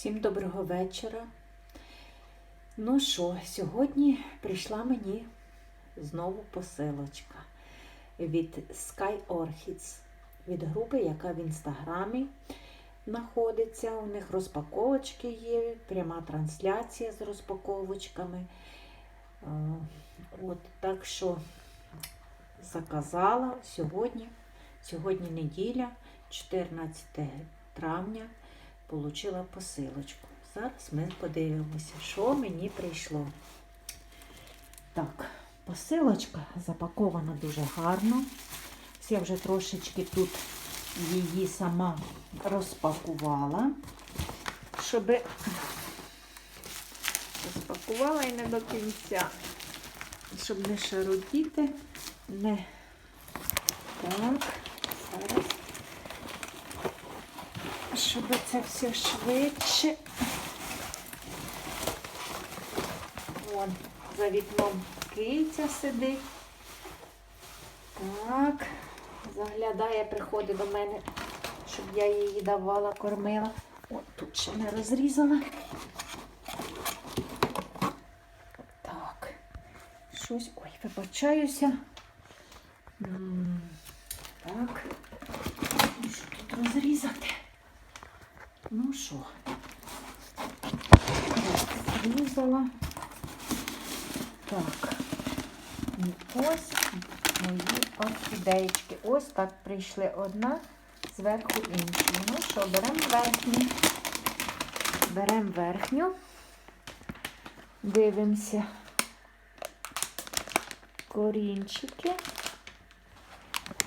Всім доброго вечора. Ну що, сьогодні прийшла мені знову посилочка від Sky Orchids, від групи, яка в інстаграмі знаходиться. У них розпаковочки є, пряма трансляція з розпаковочками. Е, От, так що заказала сьогодні. Сьогодні неділя, 14 травня, получила посилочку. Зараз ми подивимося, що мені прийшло. Так, посилочка запакована дуже гарно. Я вже трошечки тут її сама розпакувала, щоб розпакувала і не до кінця, щоб не шарудіти, не так, зараз. Щоб це все швидше. Вон, за вікном киця сидить. Так, заглядає, приходить до мене, щоб я її давала, кормила. От тут ще не розрізала. Так, щось. Ой, вибачаюся. Так. Що тут розрізати? Ну що? Розрізала. Так. І ось мої орхідеєчки. Ось так прийшли одна зверху іншу. Ну що, беремо верхню. Беремо верхню. Дивимося корінчики.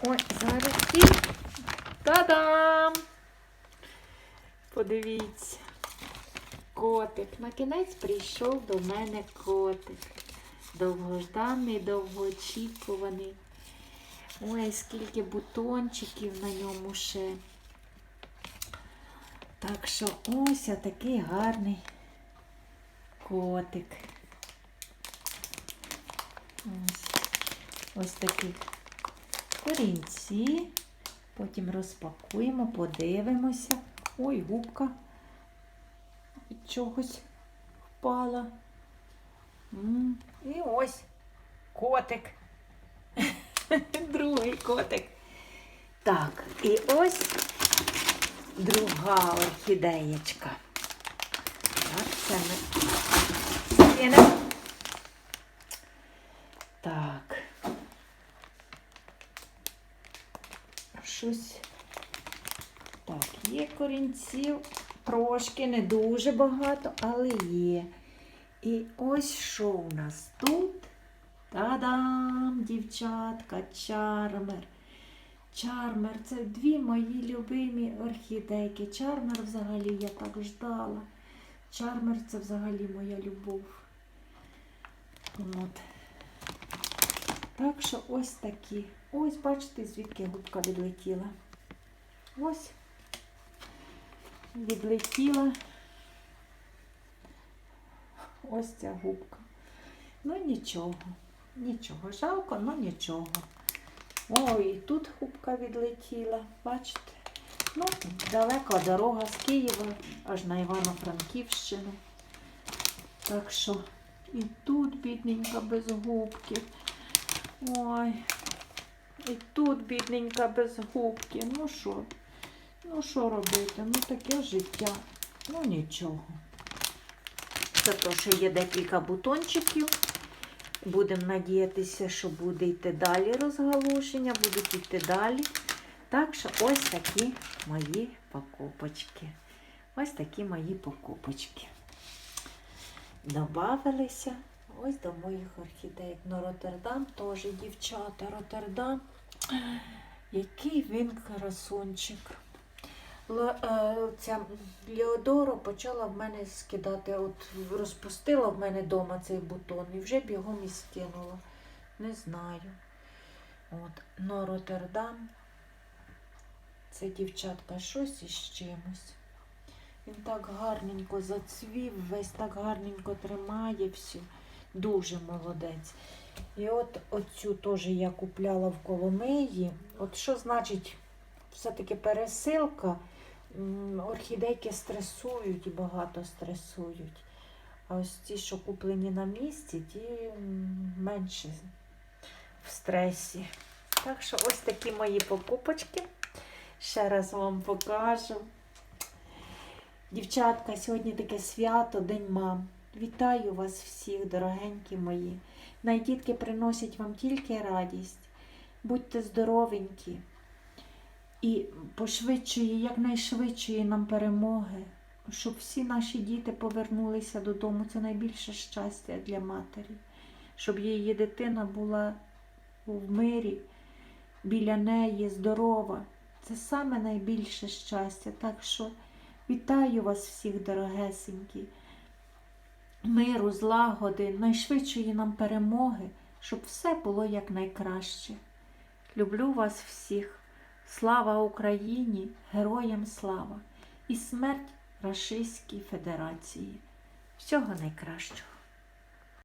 Ой, зараз і та-дам! Подивіться. Котик. На кінець прийшов до мене котик. Довгожданий, довгоочікуваний. Ой, скільки бутончиків на ньому ще. Так що ось такий гарний котик. Ось, ось такі корінці. Потім розпакуємо, подивимося. Ой, губка від чогось впала. І ось котик. Другий котик. Так, і ось друга орхідеєчка. Так, це ми. Так. Щось. Так, є корінців, трошки, не дуже багато, але є. І ось що у нас тут? Та-дам, дівчатка, чармер. Чармер це дві мої любимі орхідейки. Чармер взагалі я так ждала. Чармер це взагалі моя любов. От. Так що ось такі. Ось, бачите, звідки губка відлетіла. Ось відлетіла ось ця губка. Ну нічого, нічого. Жалко, ну нічого. Ой, і тут губка відлетіла, бачите? Ну, далека дорога з Києва аж на Івано-Франківщину. Так що і тут бідненька без губки. Ой, і тут бідненька без губки. Ну що? Ну, що робити? Ну, таке життя. Ну, нічого. Зато що є декілька бутончиків. Будемо надіятися, що буде йти далі розгалушення, будуть йти далі. Так що ось такі мої покупочки. Ось такі мої покупочки. Добавилися ось до моїх орхідей. Ну, Роттердам теж дівчата. Роттердам. Який він красунчик. Е, Ця Леодоро почала в мене скидати, от розпустила в мене вдома цей бутон і вже б його і скинула. Не знаю. От. Но Роттердам це дівчатка щось із чимось. Він так гарненько зацвів, весь так гарненько тримає все. Дуже молодець. І от оцю теж я купляла в Коломиї. От що значить все-таки пересилка? орхідейки стресують і багато стресують. А ось ті, що куплені на місці, ті менше в стресі. Так що ось такі мої покупочки. Ще раз вам покажу. Дівчатка, сьогодні таке свято, День мам. Вітаю вас всіх, дорогенькі мої. Найдітки приносять вам тільки радість. Будьте здоровенькі і пошвидшої, якнайшвидшої нам перемоги, щоб всі наші діти повернулися додому. Це найбільше щастя для матері, щоб її дитина була в мирі, біля неї, здорова. Це саме найбільше щастя. Так що вітаю вас всіх, дорогесенькі. Миру, злагоди, найшвидшої нам перемоги, щоб все було якнайкраще. Люблю вас всіх. Слава Україні, героям слава і смерть Рашистській Федерації. Всього найкращого.